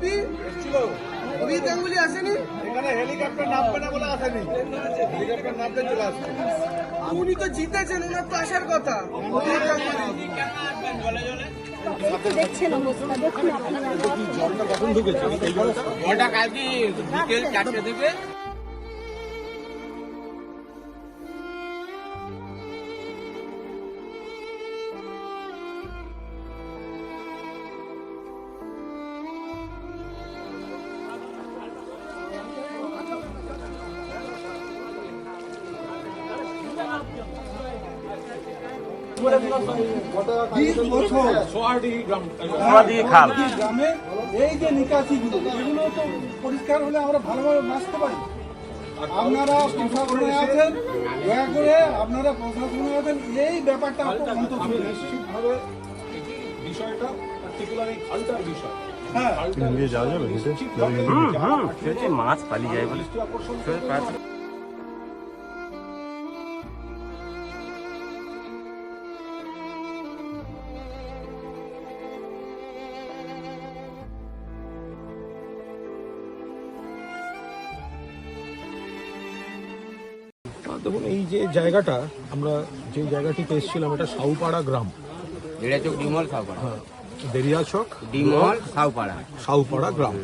MP Abhijit Ganguly আসেনি? এখানে helicopter নামবে না বলে আসেনি। হেলিকপ্টার নামবে চলে আসছে। উনি তো জিতেছেন ওনার তো আসার কথা। অভিজিৎ গাঙ্গুলি দেখছেন খাল। গ্রামে এই যে নিকাশি গুলো এগুলো তো পরিষ্কার হলে আমরা ভালোভাবে বাঁচতে পারি। আপনারা প্রশাসনে আছেন দয়া করে আপনারা প্রশাসনে আছেন এই ব্যাপারটা অন্তত নিশ্চিতভাবে বিষয়টা পার্টিকুলার এই খালটার বিষয়। হ্যাঁ। নিয়ে যাওয়া যাবে মাছ পালিয়ে যায় বলে। দেখুন এই যে জায়গাটা আমরা যে জায়গাটিতে এসেছিলাম এটা সাউপাড়া গ্রাম। চোখ ডিমল সাউপাড়া। ডিমল সাউপাড়া। সাউপাড়া গ্রাম।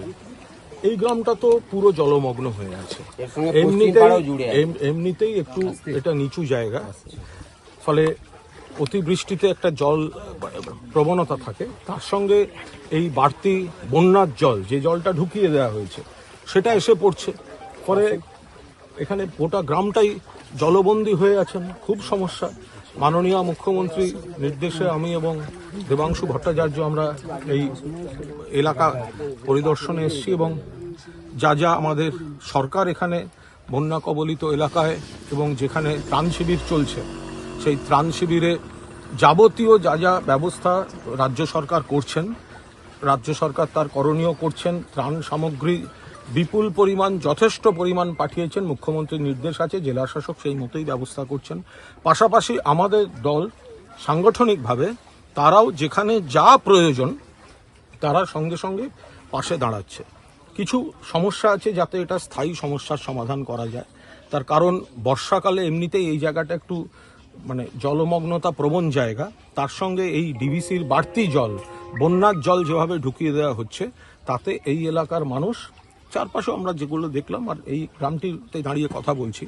এই গ্রামটা তো পুরো জলমগ্ন হয়ে আছে। এমনিতেই এমনিতেই একটু এটা নিচু জায়গা। ফলে অতিবৃষ্টিতে একটা জল প্রবণতা থাকে। তার সঙ্গে এই বাড়তি বন্যার জল যে জলটা ঢুকিয়ে দেওয়া হয়েছে সেটা এসে পড়ছে। ফলে এখানে গোটা গ্রামটাই জলবন্দী হয়ে আছেন, খুব সমস্যা। মাননীয় মুখ্যমন্ত্রী নির্দেশে আমি এবং দেবাংশু ভট্টাচার্য আমরা এই এলাকা পরিদর্শনে এসেছি এবং যা যা আমাদের সরকার এখানে বন্যা কবলিত এলাকায় এবং যেখানে ত্রাণ শিবির চলছে, সেই ত্রাণ শিবিরে যাবতীয় যা যা ব্যবস্থা রাজ্য সরকার করছেন, রাজ্য সরকার তার করণীয় করছেন, ত্রাণ সামগ্রী বিপুল পরিমাণ, যথেষ্ট পরিমাণ পাঠিয়েছেন, মুখ্যমন্ত্রীর নির্দেশ আছে জেলা শাসক সেই মতোই ব্যবস্থা করছেন। পাশাপাশি আমাদের দল সাংগঠনিকভাবে, তারাও যেখানে যা প্রয়োজন, তারা সঙ্গে সঙ্গে পাশে দাঁড়াচ্ছে। কিছু সমস্যা আছে যাতে এটা স্থায়ী সমস্যার সমাধান করা যায়। তার কারণ, বর্ষাকালে এমনিতেই এই জায়গাটা একটু মানে জলমগ্নতা প্রবণ জায়গা। তার সঙ্গে এই ডিভিসির বাড়তি জল, বন্যার জল যেভাবে ঢুকিয়ে দেওয়া হচ্ছে, তাতে এই এলাকার মানুষ চারপাশে আমরা যেগুলো দেখলাম, আর এই গ্রামটিতে দাঁড়িয়ে কথা বলছি,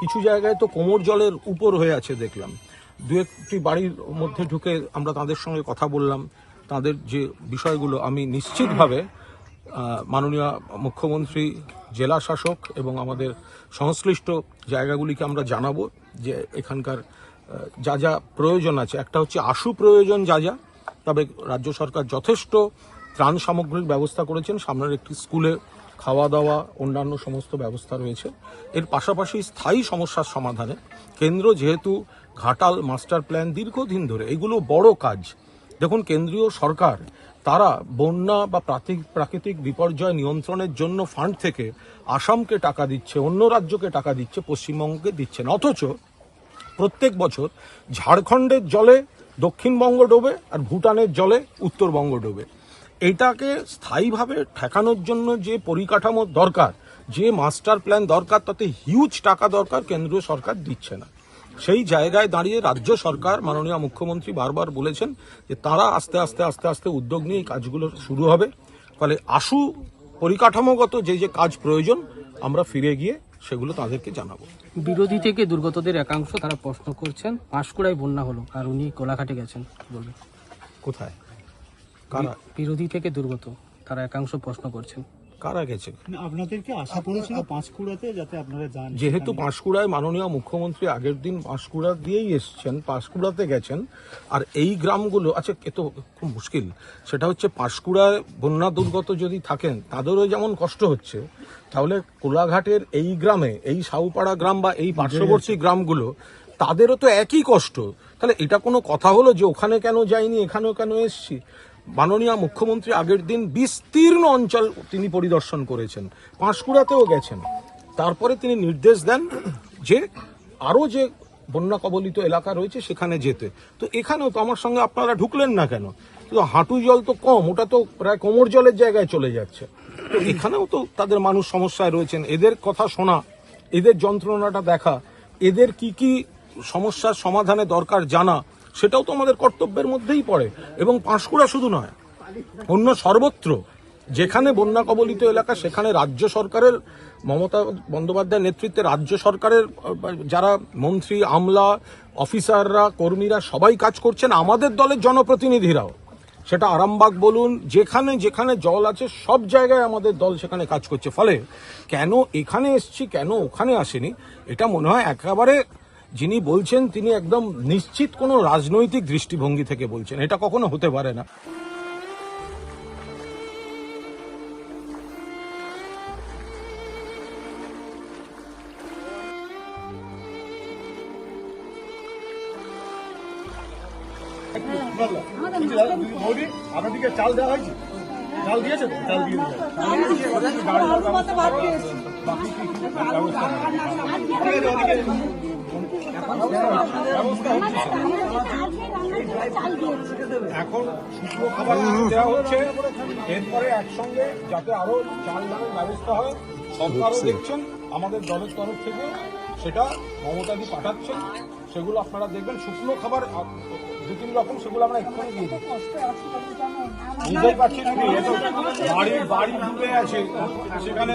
কিছু জায়গায় তো কোমর জলের উপর হয়ে আছে দেখলাম। দু একটি বাড়ির মধ্যে ঢুকে আমরা তাদের সঙ্গে কথা বললাম। তাদের যে বিষয়গুলো, আমি নিশ্চিতভাবে মাননীয় মুখ্যমন্ত্রী, জেলা শাসক এবং আমাদের সংশ্লিষ্ট জায়গাগুলিকে আমরা জানাব যে এখানকার যা যা প্রয়োজন আছে। একটা হচ্ছে আশু প্রয়োজন যা যা, তবে রাজ্য সরকার যথেষ্ট ত্রাণ সামগ্রীর ব্যবস্থা করেছেন। সামনের একটি স্কুলে খাওয়া দাওয়া অন্যান্য সমস্ত ব্যবস্থা রয়েছে। এর পাশাপাশি স্থায়ী সমস্যার সমাধানে কেন্দ্র যেহেতু ঘাটাল মাস্টার প্ল্যান দীর্ঘদিন ধরে, এগুলো বড় কাজ। দেখুন, কেন্দ্রীয় সরকার, তারা বন্যা বা প্রাকৃতিক বিপর্যয় নিয়ন্ত্রণের জন্য ফান্ড থেকে আসামকে টাকা দিচ্ছে, অন্য রাজ্যকে টাকা দিচ্ছে, পশ্চিমবঙ্গকে দিচ্ছে না। অথচ প্রত্যেক বছর ঝাড়খণ্ডের জলে দক্ষিণবঙ্গ ডোবে আর ভুটানের জলে উত্তরবঙ্গ ডোবে। এটাকে স্থায়ীভাবে ঠেকানোর জন্য যে পরিকাঠামো দরকার যে মাস্টার প্ল্যান দরকার তাতে হিউজ টাকা দরকার কেন্দ্রীয় সরকার দিচ্ছে না। সেই জায়গায় দাঁড়িয়ে রাজ্য সরকার মাননীয় মুখ্যমন্ত্রী বারবার বলেছেন যে তারা আস্তে আস্তে আস্তে আস্তে উদ্যোগ নিয়ে এই কাজগুলো শুরু হবে। ফলে আশু পরিকাঠামোগত যে যে কাজ প্রয়োজন আমরা ফিরে গিয়ে সেগুলো তাদেরকে জানাব। বিরোধী থেকে দুর্গতদের একাংশ তারা প্রশ্ন করছেন পাঁশকুড়ায় বন্যা হলো আর উনি কোলাঘাটে গেছেন বলবেন কোথায়? কারা? বিরোধী থেকে দুর্গত। তারা একাংশ প্রশ্ন করছেন। কারা গেছে আপনাদেরকে আশা করেছিল পাঁচকুড়াতে যাতে আপনারা যান যেহেতু পাঁশকুড়ায় মাননীয় মুখ্যমন্ত্রী আগের দিন পাঁশকুড়া দিয়েই এসছেন পাঁশকুড়াতে গেছেন আর এই গ্রামগুলো আচ্ছা এ তো খুব মুশকিল। সেটা হচ্ছে পাঁশকুড়ায় বন্যা দুর্গত যদি থাকেন তাদেরও যেমন কষ্ট হচ্ছে তাহলে কোলাঘাটের এই গ্রামে এই সাউপাড়া গ্রাম বা এই পার্শ্ববর্তী গ্রামগুলো তাদেরও তো একই কষ্ট। তাহলে এটা কোনো কথা হলো যে ওখানে কেন যাইনি এখানেও কেন এসছি? মাননীয় মুখ্যমন্ত্রী আগের দিন বিস্তীর্ণ অঞ্চল তিনি পরিদর্শন করেছেন। পাঁশকুড়াতেও গেছেন। তারপরে তিনি নির্দেশ দেন যে আরও যে বন্যা কবলিত এলাকা রয়েছে সেখানে যেতে। তো এখানেও তো আমার সঙ্গে আপনারা ঢুকলেন না কেন? তো হাঁটু জল তো কম, ওটা তো প্রায় কোমর জলের জায়গায় চলে যাচ্ছে। তো এখানেও তো তাদের মানুষ সমস্যায় রয়েছেন। এদের কথা শোনা, এদের যন্ত্রণাটা দেখা, এদের কি কি সমস্যার সমাধানে দরকার জানা সেটাও তো আমাদের কর্তব্যের মধ্যেই পড়ে। এবং পাঁশকুড়া শুধু নয়, অন্য সর্বত্র, যেখানে বন্যা কবলিত এলাকা, সেখানে রাজ্য সরকারের, মমতা বন্দ্যোপাধ্যায়ের নেতৃত্বে রাজ্য সরকারের, যারা মন্ত্রী, আমলা, অফিসাররা, কর্মীরা সবাই কাজ করছেন, আমাদের দলের জনপ্রতিনিধিরাও। সেটা আরামবাগ বলুন, যেখানে যেখানে জল আছে, সব জায়গায় আমাদের দল সেখানে কাজ করছে। ফলে কেন এখানে এসছি, কেন ওখানে আসেনি, এটা মনে হয় একেবারে যিনি বলছেন, তিনি একদম নিশ্চিত কোনো রাজনৈতিক দৃষ্টিভঙ্গি থেকে বলছেন এটা কখনো হতে পারে না চাল দেওয়া হয়েছে চাল দিয়েছে? চাল দিয়ে দিয়েছে এখন শুকনো খাবার দেওয়া হচ্ছে। এরপরে একসঙ্গে যাতে আরও চাল ডালের ব্যবস্থা হয় সরকারও দেখছেন আমাদের দলের তরফ থেকে সেটা মমতাদি পাঠাচ্ছেন। সেগুলো আপনারা দেখবেন। শুকনো খাবার দু তিন রকম সেগুলো আমরা এক্ষুনি দিয়ে দিই। বুঝতেই পারছেন কি বাড়ি বাড়ি ডুবে আছে সেখানে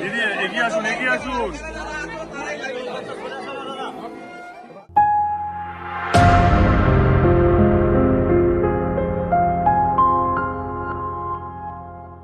দিদি এগিয়ে আসুন এগিয়ে আসুন।